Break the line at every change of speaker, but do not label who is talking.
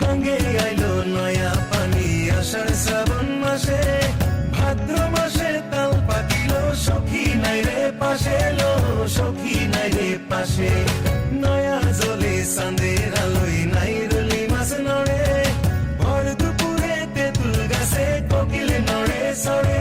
গঙ্গে আইলো নয়া পানি। আষাঢ় শ্রাবণ মাসে, ভাদ্র মাসে তাল পাকিল সখী নাই রে পাশে লো সখী নাই রে পাশে। নয়া জলে চাঁদের আলোয় নাই রলি মাছ নড়ে, ভর দুপুরে তেঁতুল গাছে কোকিল নড়ে সড়ে